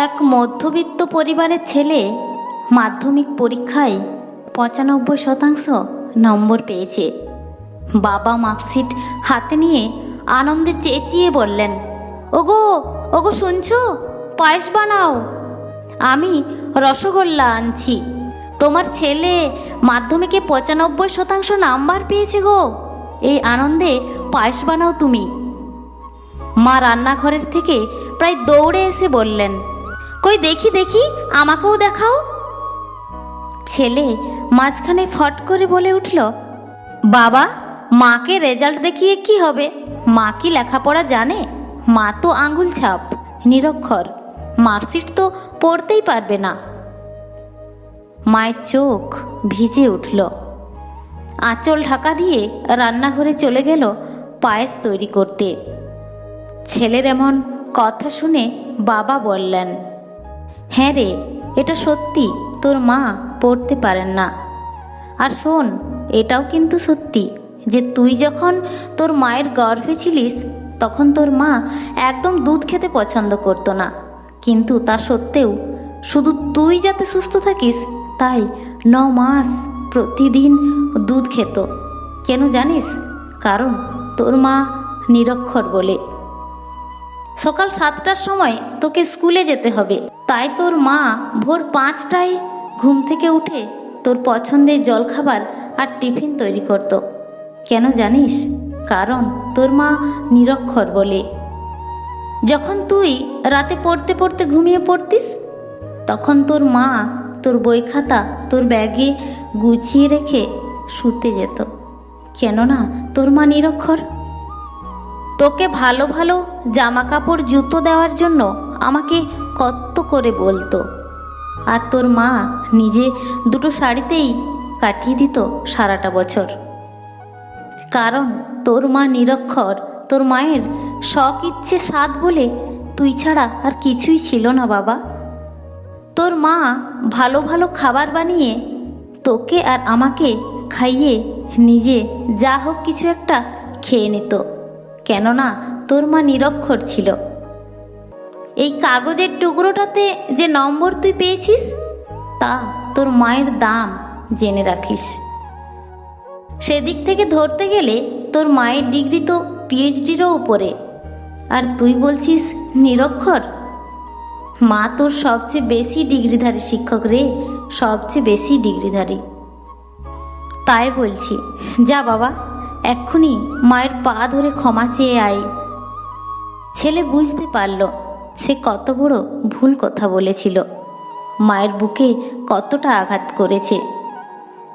এক মধ্যবিত্ত পরিবারের ছেলে মাধ্যমিক পরীক্ষায় পঁচানব্বই শতাংশ নম্বর পেয়েছে। বাবা মার্কশিট হাতে নিয়ে আনন্দে চেঁচিয়ে বললেন, ওগো ওগো শুনছো? পায়েস বানাও। আমি রসগোল্লা আনছি। তোমার ছেলে মাধ্যমিকে পঁচানব্বই শতাংশ নাম্বার পেয়েছে গো। এই আনন্দে পায়েস বানাও তুমি। মা রান্নাঘরের থেকে প্রায় দৌড়ে এসে বললেন কই দেখি দেখি, আমাকেও দেখাও। ছেলে মাঝখানে ফট করে বলে উঠল, বাবা, মাকে রেজাল্ট দেখিয়ে কি হবে? মা কি লেখাপড়া জানে? মা তো আঙুল ছাপ, নিরক্ষর। মার্কশিট তো পড়তেই পারবে না। মায়ের চোখ ভিজে উঠল। আঁচল ঢাকা দিয়ে রান্নাঘরে চলে গেল পায়েস তৈরি করতে। ছেলের এমন কথা শুনে বাবা বললেন হ্যাঁ রে, এটা সত্যি, তোর মা পড়তে পারেন না। আর শোন, এটাও কিন্তু সত্যি, যে তুই যখন তোর মায়ের গর্ভে ছিলিস, তখন তোর মা একদম দুধ খেতে পছন্দ করতো না। কিন্তু তা সত্ত্বেও, শুধু তুই যাতে সুস্থ থাকিস, তাই ন মাস প্রতিদিন দুধ খেত। কেন জানিস? কারণ তোর মা নিরক্ষর বলে। সকাল সাতটার সময় তোকে স্কুলে যেতে হবে। তাই তোর মা ভোর পাঁচটায় ঘুম থেকে উঠে তোর পছন্দের জলখাবার আর টিফিন তৈরি করত। কেন জানিস? কারণ তোর মা নিরক্ষর বলে। যখন তুই রাতে পড়তে পড়তে ঘুমিয়ে পড়তিস, তখন তোর মা তোর বই খাতা তোর ব্যাগে গুছিয়ে রেখে শুতে যেত। কেননা তোর মা নিরক্ষর। তোকে ভালো ভালো জামা কাপড় জুতো দেওয়ার জন্য আমাকে কত করে বলতো। আর তোর মা নিজে দুটো শাড়িতেই কাটিয়ে দিত সারাটা বছর। কারণ তোর মা নিরক্ষর, তোর মায়ের শখ ইচ্ছে সাদ বলে তুই ছাড়া আর কিছুই ছিল না বাবা। তোর মা ভালো ভালো খাবার বানিয়ে তোকে আর আমাকে খাইয়ে নিজে যা হোক কিছু একটা খেয়ে নিত। কেননা তোর মা নিরক্ষর ছিল। এই কাগজের টুকরোটাতে যে নম্বর তুই পেয়েছিস, তা তোর মায়ের দাম জেনে রাখিস। সেদিক থেকে ধরতে গেলে তোর মায়ের ডিগ্রি তো পিএইচডিরও উপরে। আর তুই বলছিস নিরক্ষর? মা তোর সবচেয়ে বেশি ডিগ্রিধারী শিক্ষক রে, সবচেয়ে বেশি ডিগ্রিধারী। তাই বলছি, যা বাবা, এক্ষুনি মায়ের পা ধরে ক্ষমা চেয়ে আয়। ছেলে বুঝতে পারল সে কত বড় ভুল কথা বলেছিল। মায়ের বুকে কতটা আঘাত করেছে।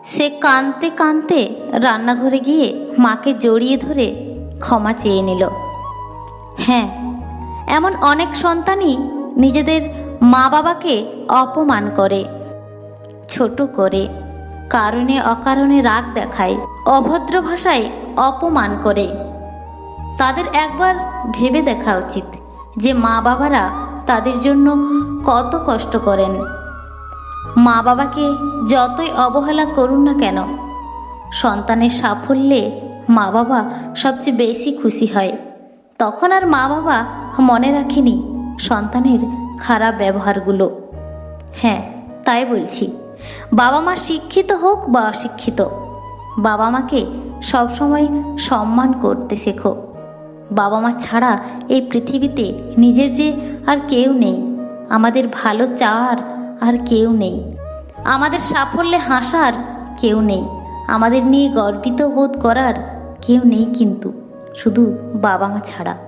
সে কাঁদতে কাঁদতে রান্নাঘরে গিয়ে মাকে জড়িয়ে ধরে ক্ষমা চেয়ে নিল। হ্যাঁ এমন অনেক সন্তানই নিজেদের মা বাবাকে অপমান করে, ছোট করে, কারণে অকারণে রাগ দেখায়, অভদ্র ভাষায় অপমান করে। তাদের একবার ভেবে দেখা উচিত। যে মা বাবারা তাদের জন্য কত কষ্ট করেন। মা বাবাকে যতই অবহেলা করুন না কেন, সন্তানের সাফল্যে মা বাবা সবচেয়ে বেশি খুশি হয়। তখন আর মা বাবা মনে রাখেনি সন্তানের খারাপ ব্যবহারগুলো। হ্যাঁ তাই বলছি। বাবা মা শিক্ষিত হোক বা অশিক্ষিত বাবা মাকে সবসময় সম্মান করতে শেখো। বাবা মা ছাড়া এই পৃথিবীতে নিজের যে আর কেউ নেই, আমাদের ভালো চাওয়ার আর কেউ নেই। আমাদের সাফল্যে হাসার কেউ নেই, আমাদের নিয়ে গর্বিত বোধ করার কেউ নেই কিন্তু, শুধু বাবা মা ছাড়া।